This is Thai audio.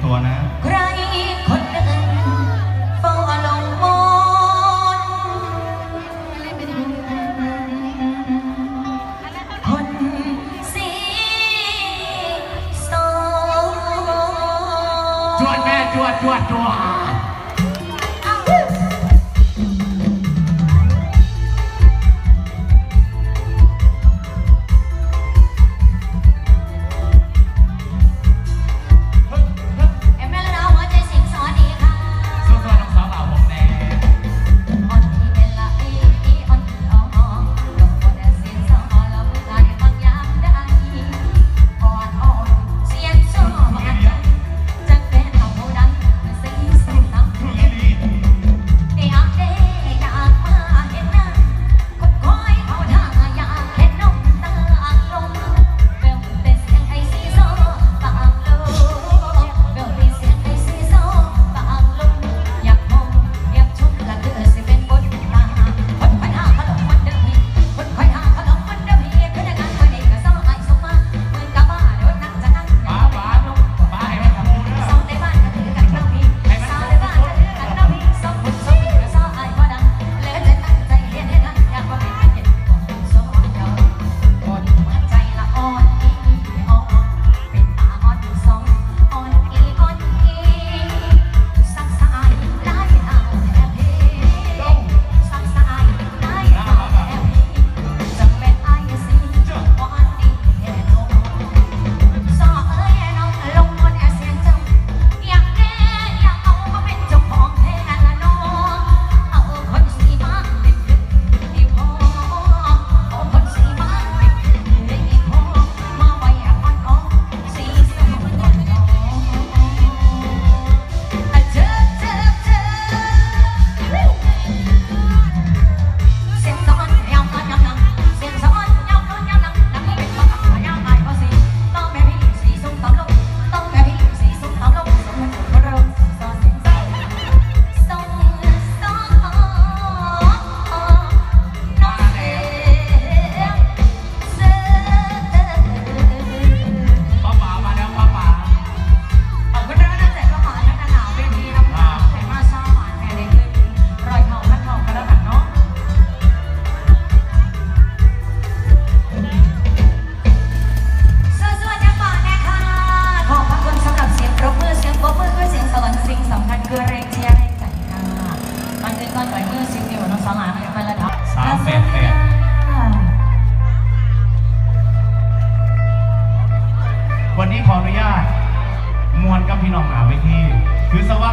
ใครคนหนึ่งเฝ้าลงมนคนสีสอง จวดแม่จวดจวดจวด Que os